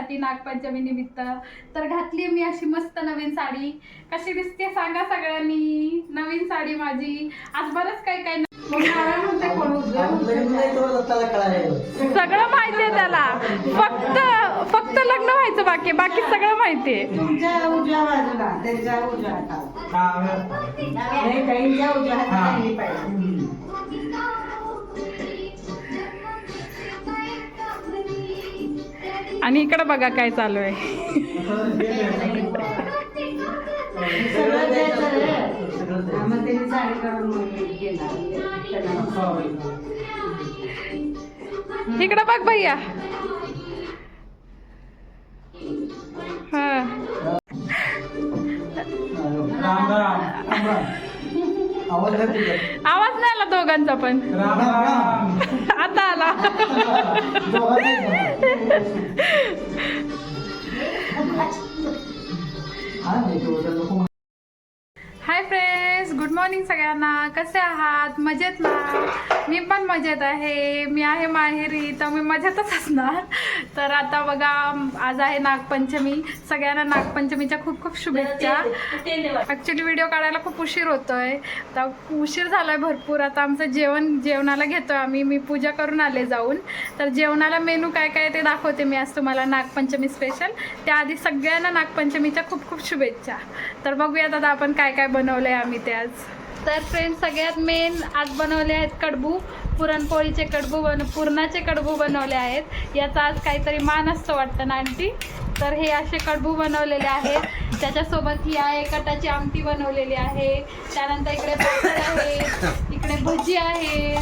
माझ्यासाठी नागपंचमी निमित्त. तर घातली मी अशी मस्त नवीन साडी. कशी दिसते सांगा सगळ्यांनी. नवीन साडी माझी. आज बरंच काही काही सगळं माहितीये त्याला. फक्त फक्त लग्न व्हायचं बाकी. बाकी सगळं माहितीये. तुमच्या उजव्या बाजूला त्यांच्या उजव्या हाताला. आणि इकडं बघा काय चालू आहे. इकडं बघ भैया. हा. आवाज नाही आला दोघांचा पण. आता आला. हा नाही तो तर नको हाय फ्रेंड्स गुड मॉर्निंग सगळ्यांना. कसे आहात? मजेत ना? मी पण मजेत आहे. मी आहे माहेरी तर मी मजेतच असणार. तर आता बघा आज आहे नागपंचमी. सगळ्यांना नागपंचमीच्या खूप खूप शुभेच्छा. ॲक्च्युली व्हिडिओ काढायला खूप उशीर होतोय. तर उशीर झालाय भरपूर. आता आमचं जेवण जेवणाला घेतोय आम्ही. मी पूजा करून आले जाऊन. तर जेवणाला मेनू काय काय ते दाखवते मी आज तुम्हाला. नागपंचमी स्पेशल त्याआधी सगळ्यांना नागपंचमीच्या खूप खूप शुभेच्छा. तर बघूया दादा आपण काय काय बनवलंय आम्ही ते आज. तर फ्रेंड सगळ्यात मेन आज बनवले आहेत कडबू. पुरणपोळीचे कडबू बन पुरणाचे कडबू बनवले आहेत. याचा आज काहीतरी मान असतो वाटतं ना आंटी? तर हे असे कडबू बनवलेले आहेत. त्याच्यासोबत ही आहे कटाची आमटी बनवलेली आहे. त्यानंतर इकडे पापड आहे इकडे भजी आहे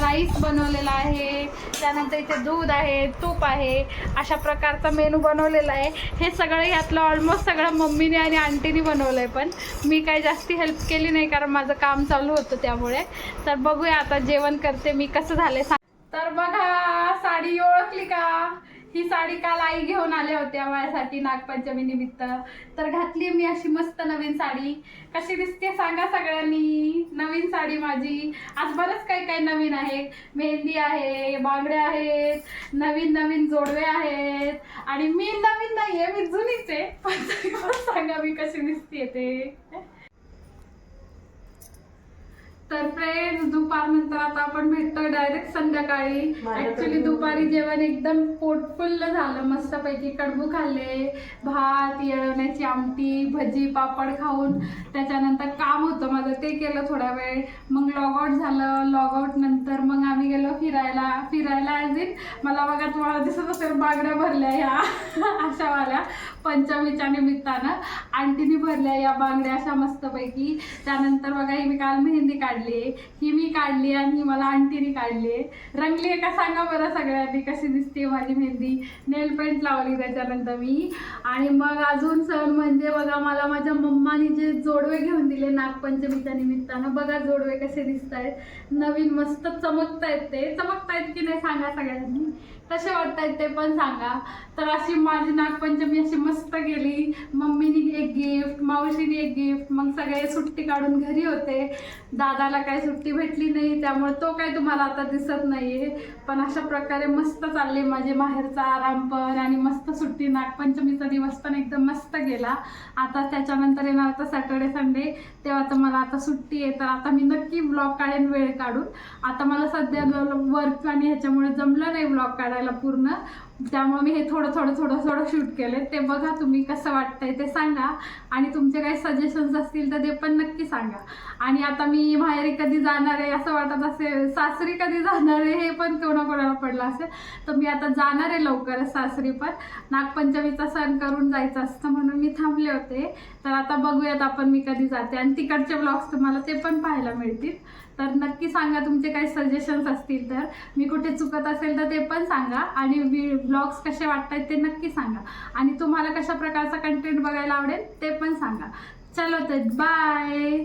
राईस बनवलेला आहे. त्यानंतर इथे दूध आहे तूप आहे. अशा प्रकारचा मेनू बनवलेला आहे. हे सगळं यातलं ऑलमोस्ट सगळं मम्मीने आणि आंटीने बनवलं आहे पण. मी काही जास्ती हेल्प केली नाही कारण माझं काम चालू होतं त्यामुळे. तर बघूया आता जेवण करते मी कसं झालं तर बघा साडी ओळखली का? ही साडी काल आई घेऊन आल्या होत्या माझ्यासाठी नागपंचमी निमित्त. तर घातली मी अशी मस्त नवीन साडी. कशी दिसते सांगा सगळ्यांनी. नवीन साडी माझी. आज बरंच काही काही नवीन आहे मेहंदी आहे बांगड्या आहेत नवीन नवीन जोडवे आहेत. आणि मी नवीन नाहीये मी जुनीच आहे. पण पण सांगा मी कशी दिसते ते. तर फ्रेंड्स दुपारनंतर आता आपण भेटतोय डायरेक्ट संध्याकाळी. ऍक्च्युली दुपारी जेवण एकदम पोटफुल्ल झालं मस्तपैकी कडबू खाल्ले भात येळवण्याची आमटी भजी पापड खाऊन. त्याच्यानंतर काम होतं माझं ते केलं थोडा वेळ. मग लॉग आउट झालं लॉग आउट नंतर मग आम्ही गेलो फिरायला. फिरायला ॲज इन मला बघा तुम्हाला दिसत असेल बागड्या भरल्या ह्या अशावाल्या पंचमीच्या निमित्तानं आंटीने भरल्या या बांगड्या अशा मस्तपैकी. त्यानंतर बघा ही मी काल मेहंदी काढले ही मी काढली आणि मला आंटीने काढली. रंगली आहे का सांगा बरं सगळ्यांनी कशी दिसते माझी मेहंदी? नेल पेंट लावली त्याच्यानंतर मी. आणि मग अजून सण म्हणजे बघा मला माझ्या मम्मानी जे जोडवे घेऊन दिले नागपंचमीच्या निमित्तानं बघा जोडवे कसे दिसत आहेत नवीन मस्त चमकतायत ते. चमकतायत की नाही सांगा सगळ्यांनी. कसे वाटतायत ते पण सांगा. तर अशी माझी नागपंचमी अशी मस्त गेली. मम्मीनी एक गिफ्ट मावशीने एक गिफ्ट मग सगळे सुट्टी काढून घरी होते. दादाला काही सुट्टी भेटली नाही त्यामुळे तो काही तुम्हाला आता दिसत नाही आहे पण अशा प्रकारे मस्त चालले माझे माहेरचा आराम पण आणि मस्त सुट्टी. नागपंचमीचा दिवस पण एकदम मस्त गेला. आता त्याच्यानंतर येणार आता सॅटर्डे संडे तेव्हा तर मला आता सुट्टी आहे तर आता मी नक्की ब्लॉग काढेन वेळ काढून. आता मला सध्या वर्क आणि ह्याच्यामुळे जमलं नाही ब्लॉग काढायला. पूर्ण त्यामुळे मी हे थोडं थोडं थोडं थोडं शूट केले ते बघा तुम्ही कसं वाटतंय ते सांगा. आणि तुमचे काही सजेशन्स असतील तर ते पण नक्की सांगा. आणि आता मी माहेरी कधी जाणार आहे असं वाटत असेल सासरी कधी जाणार आहे हे पण कोणाकोणाला पडलं असेल तर मी आता जाणार आहे लवकरच सासरी पण. नागपंचमीचा सण करून जायचं असतं म्हणून मी थांबले होते. तर आता बघूयात आपण मी कधी जाते. आणि तिकडचे ब्लॉग्स तुम्हाला ते पण पाहायला मिळतील. तर नक्की सांगा तुमचे काही सजेशन्स असतील तर. मी कुठे चुकत असेल तर ते पण सांगा. आणि ब्लॉग्स कसे वाटतायत ते नक्की सांगा. आणि तुम्हाला कशा प्रकारचा कंटेंट बघायला आवडेल ते पण सांगा. चलो तर बाय